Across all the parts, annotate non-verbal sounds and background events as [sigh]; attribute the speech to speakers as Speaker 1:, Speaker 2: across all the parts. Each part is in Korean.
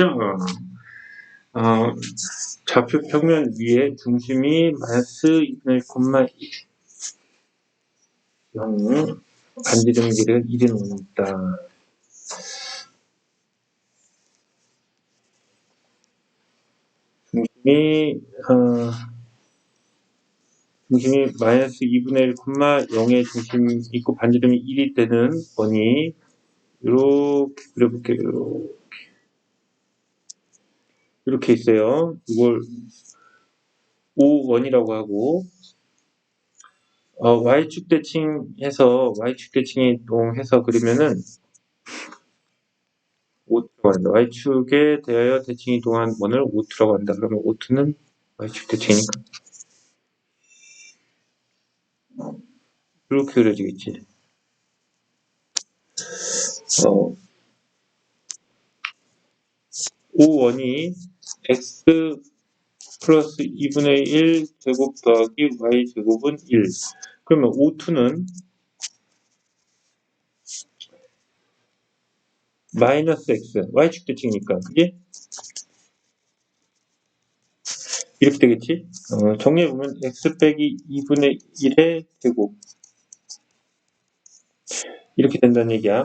Speaker 1: 맞죠? 어, 좌표 평면 위에 중심이 마이너스 2분의 1,1 0 반지름 길이가 1이 넘다. 중심이 어, 중심이 마이너스 2분의 1, 0의 중심 있고 반지름이 1이 되는 원이 이렇게 그려볼게요. 이렇게. 있어요. 이걸 O1이라고 하고 어, Y축 대칭해서 Y축 대칭이 이동해서 그리면은 O2라고 한다. Y축에 대하여 대칭이 이동한 원을 O2라고 한다. 그러면 O2는 Y축 대칭이니까 이렇게 그려지겠지. 어, O1이 x 플러스 2분의 1 제곱 더하기 y 제곱은 1. 그러면 O2는 마이너스 x, y축 대칭이니까 그게 이렇게 되겠지? 어, 정리해보면 x 빼기 2분의 1의 제곱 이렇게 된다는 얘기야.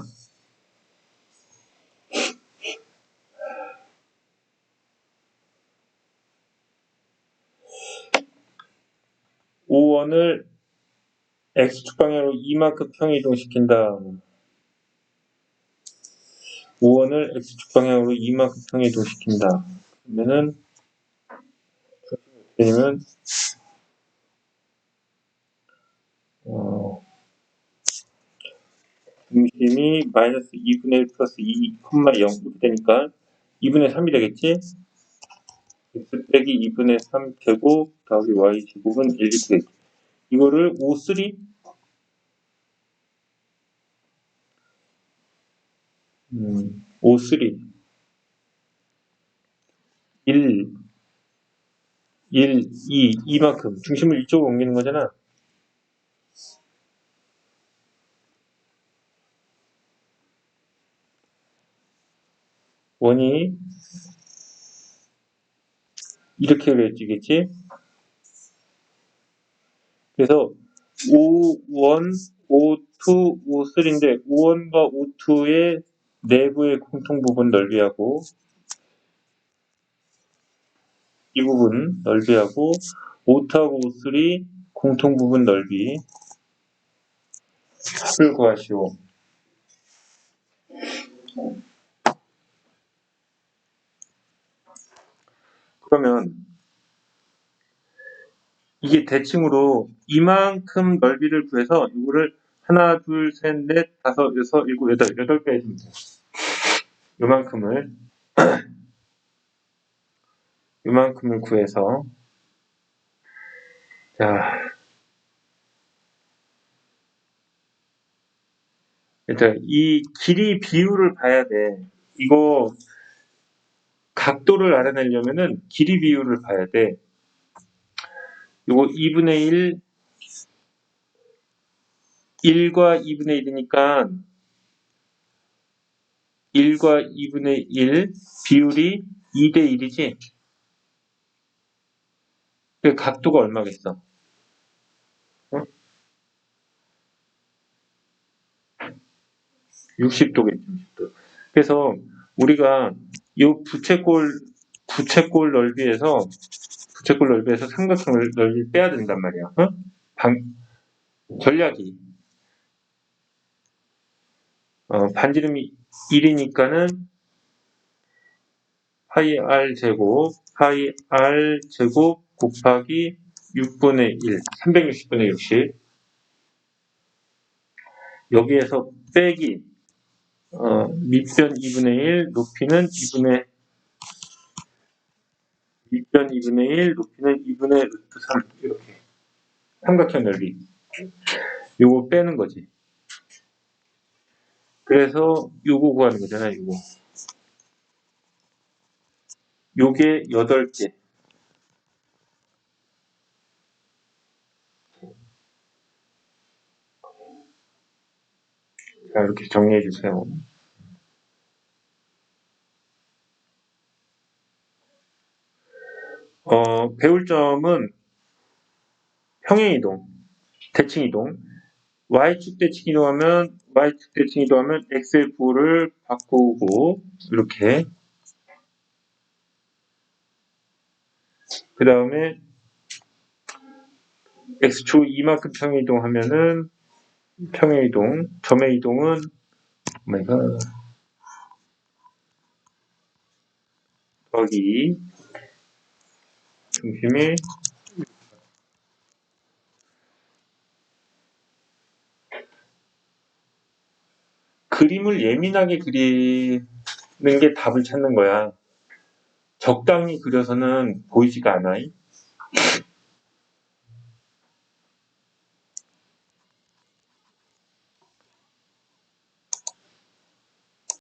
Speaker 1: O1을 X축 방향으로 이만큼 평이동시킨다. 5원을 X축 방향으로 이만큼 평이동시킨다. 그러면은 되면 어, 중심이 마이너스 2분의 1 플러스 2,0 이렇게 되니까 2분의 3이 되겠지? X 빼기 2분의 3 제곱 더하기 y 제곱은 1이 되겠지. 이거를 O3 음, O3 1 1, 2 이만큼 중심을 이쪽으로 옮기는 거잖아. 원이 이렇게 그려지겠지? 그래서 O1, O2, O3인데 O1과 O2의 내부의 공통 부분 넓이하고 이 부분 넓이하고 O2하고 O3 공통 부분 넓이 합을 구하시오. 그러면 이게 대칭으로 이만큼 넓이를 구해서 이거를 하나, 둘, 셋, 넷, 다섯, 여섯, 일곱, 여덟, 여덟 배 해주면 돼요. 요만큼을 [clears throat] 요만큼을 구해서 자 일단 이 길이 비율을 봐야 돼. 이거 각도를 알아내려면은 길이 비율을 봐야 돼. 요거 2분의 1, 1과 2분의 1이니까 1과 2분의 1 비율이 2대 1이지? 그 각도가 얼마겠어? 어? 60도겠죠. 60도. 그래서 우리가 이 부채꼴 부채꼴 넓이에서 부채꼴 넓이에서 삼각형 넓이를 빼야 된단 말이야. 어? 방, 전략이 어, 반지름이 1이니까는 파이 r 제곱 파이 r 제곱 곱하기 6분의 1 360분의 60 여기에서 빼기 어, 밑변 2분의 1 높이는 2분의 밑변 2분의 1 높이는 2분의 루트 3 이렇게. 삼각형 넓이. 요거 빼는 거지. 그래서 요거 구하는 거잖아 요거. 요게 8개 자 이렇게 정리해 주세요. 어, 배울 점은 평행 이동, 대칭 이동, y축 대칭 이동하면 y축 대칭 이동하면 x의 부호를 바꾸고 이렇게. 그 다음에 x축 이만큼 평행 이동하면은 평행이동, 점의 이동은 오메가 더하기 중심이 그림을 예민하게 그리는 게 답을 찾는 거야. 적당히 그려서는 보이지가 않아.